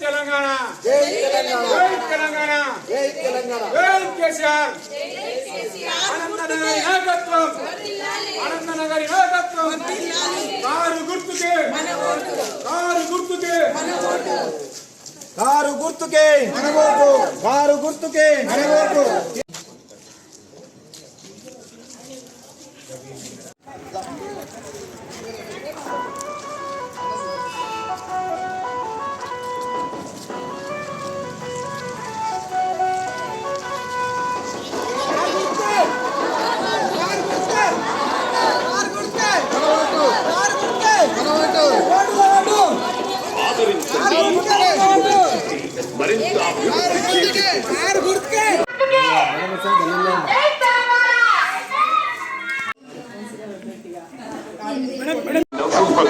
తెలంగాణ. జై తెలంగాణ. జై తెలంగాణ. జై తెలంగాణ. జై కేసీఆర్. అనంతనగరి నాయకత్వం. అనంతనగరి నాయకత్వం. కారు గుర్తుకే. కారు గుర్తుకే. కారు గుర్తుకే. కారు గుర్తుకే. మరింత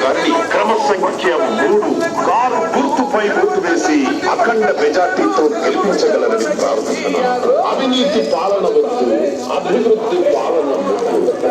గారిని క్రమ సంఖ్య మూడు కారు గుర్తుపై ఓటు వేసి అఖండ మెజార్టీతో గెలిపించగలరని ప్రార్థిస్తున్నాను. అవినీతి పాలన వద్దు అభివృద్ధి పాలన వద్దు.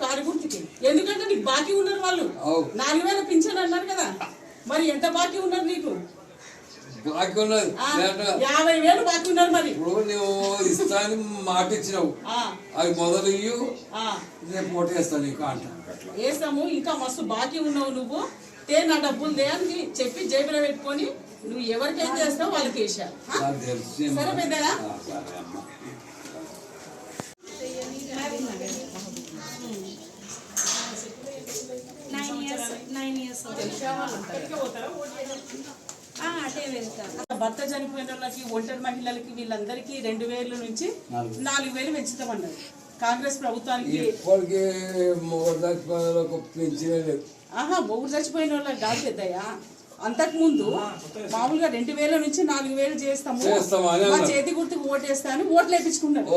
మరి ఎంత బాకీ ఉన్నారు నీకు? బాకీ ఉన్నది. యాభై వేలు బాకీ ఉన్నారు మరి. ఇప్పుడు నువ్వు ఇస్తాను మాట ఇచ్చినావు. ఆ, అది మొదలు నేను పోటేస్తాను నీకు అంట వేస్తాము ఇంకా మస్తు బాకీ ఉన్నావు నువ్వు. తే నా డబ్బులు దే అని చెప్పి జేబులో పెట్టుకొని నువ్వు ఎవరికైతే వేస్తావు వాళ్ళకి వేసా నాకు తెలుసు సరే పెద్దగా. నైన్ ఇయర్స్ నైన్ ఇయర్స్ అటే వెళ్తాను భర్త చనిపోయిన వాళ్ళకి ఒంటరి మహిళలకి వీళ్ళందరికీ రెండు వేల నుంచి నాలుగు వేలు. పెంచుతామన్నారు కాంగ్రెస్ ప్రభుత్వానికి ఇప్పటికీ మూడు దశలకు పెంచలేదు ఆహా మొగుడు చచ్చిపోయిన వాళ్ళకి కాదు పెద్దయ్యా. అంతకు ముందు మామూలుగా రెండు వేల నుంచి నాలుగు వేలు చేస్తాము. మా. చేతి గుర్తుకు ఓటేస్తా అని ఓట్లు వేపించుకున్నారు.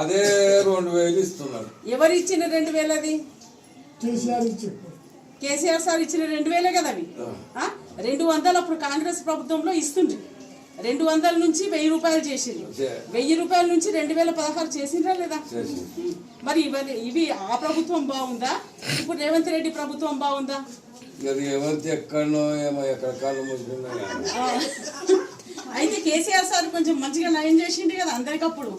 అదే రెండు వేలు ఇస్తున్నారు. ఎవరు ఇచ్చిన రెండు వేలది? కేసీఆర్ సార్ ఇచ్చిన రెండు వేలే కదా అవి? రెండు వందలు అప్పుడు కాంగ్రెస్ ప్రభుత్వంలో ఇస్తుంది రెండు వందల నుంచి వెయ్యి రూపాయలు చేసింది చే- వెయ్యి రూపాయల నుంచి రెండు వేల పదహారు చేసిండ్రా లేదా? మరి ఇవన్నీ ఇవి ఆ ప్రభుత్వం బాగుందా? ఇప్పుడు రేవంత్ రెడ్డి ప్రభుత్వం బాగుందా. అయితే కేసీఆర్ సార్ కొంచెం మంచిగా న్యాయం చేసిండు కదా అందరికప్పుడు.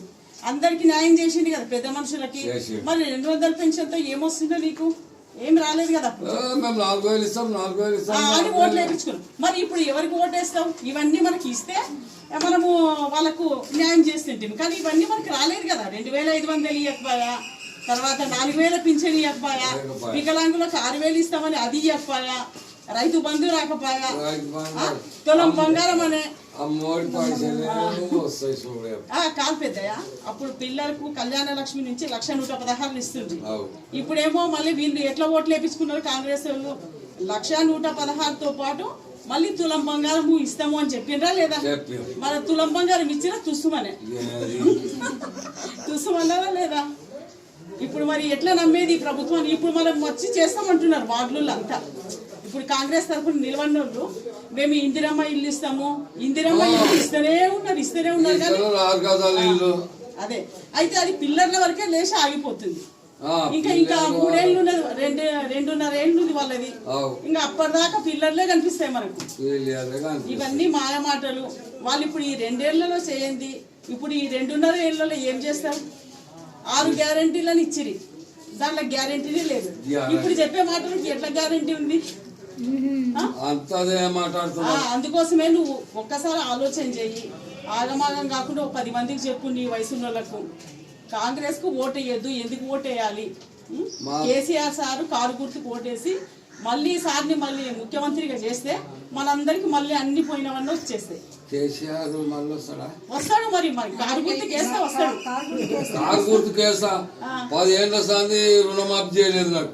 అందరికి న్యాయం చేసిండు కదా పెద్ద మనుషులకి. మరి రెండు వందల పెన్షన్తో ఏమొస్తుందో నీకు? ఏం రాలేదు కదా మేము నాలుగు వేలు ఇస్తాం నాలుగు వేలు ఇస్తాం అని ఓట్లు. వేయించుకున్నాం. మరి ఇప్పుడు ఎవరికి ఓటేస్తాం ఇవన్నీ మనకి ఇస్తే మనము వాళ్ళకు న్యాయం చేస్తుంటాం కానీ ఇవన్నీ మనకి రాలేదు కదా. రెండు వేల ఐదు వందలు ఇవ్వకపోయా తర్వాత నాలుగు వేల పింఛన్ ఇవ్వకపోయా. వికలాంగులకు ఆరు వేలు ఇస్తామని అది ఇవ్వకపోయా రైతు బంధు రాకపోయా తులం బంగారం అనే కాదు పెద్దయ్య. అప్పుడు పిల్లలకు కళ్యాణ లక్ష్మి నుంచి లక్ష నూట పదహారులు ఇస్తుంది ఇప్పుడేమో మళ్ళీ వీళ్ళు ఎట్లా ఓట్లు వేపించుకున్నారు కాంగ్రెస్ వాళ్ళు? లక్ష నూట పదహారుతో పాటు మళ్ళీ తులం బంగారం ఇస్తాము అని చెప్పిండ్రా లేదా? మన తులం బంగారం ఇచ్చినా తుస్సుమనే తుస్సుమన్నారా లేదా? ఇప్పుడు మరి ఎట్లా నమ్మేది ఈ ప్రభుత్వాన్ని? ఇప్పుడు మనం వచ్చి చేస్తామంటున్నారు వార్డులు అంతా ఇప్పుడు కాంగ్రెస్ తరఫున నిలబడిన వాళ్ళు మేము ఇందిరమ్మ ఇల్లు ఇస్తాము ఇందిరమ్మ ఇల్లు ఇస్తూనే ఉన్నారు ఇస్తూనే ఉన్నారు కానీ అదే. అయితే అది పిల్లర్ల వరకే లేచి ఆగిపోతుంది. ఇంకా ఇంకా మూడేళ్ళు ఉన్నది రెండు రెండున్నర ఏళ్ళు ఉంది వాళ్ళది ఇంకా అప్పటిదాకా పిల్లర్లే కనిపిస్తాయి మనకు. ఇవన్నీ మాయ మాటలు వాళ్ళు ఇప్పుడు ఈ రెండేళ్ళలో చేయండి ఇప్పుడు ఈ రెండున్నర ఏళ్ళలో ఏం చేస్తారు? ఆరు గ్యారంటీలను ఇచ్చిరి దాంట్లో గ్యారంటీనే లేదు. ఇప్పుడు చెప్పే మాటలకి ఎట్లా గ్యారంటీ ఉంది? అంతదే ఆ, మాట్లాడుతున్నా అందుకోసమే నువ్వు ఒక్కసారి ఆలోచన చెయ్యి. ఆగమాగం కాకుండా ఒక పది మందికి చెప్పు నీ వయసు వాళ్ళకు కాంగ్రెస్కు ఓటు వేయద్దు ఎందుకు ఓటు వేయాలి ఉం? మా- కేసీఆర్ సారు కారు గుర్తుకు ఓటేసి మళ్ళీ సార్ని మళ్ళీ ముఖ్యమంత్రిగా చేస్తే మనందరికి మళ్ళీ అన్ని పోయినవన్నీ వచ్చేస్తాయి. కేసీఆర్ మళ్ళీ వస్తాడా? వస్తాడు మరి మరి కారు గుర్తుకు వేస్తే వస్తాడు. కారు గుర్తు కేసా పదేళ్ళ సంది రుణమాఫీ చేయలేదు నాకు.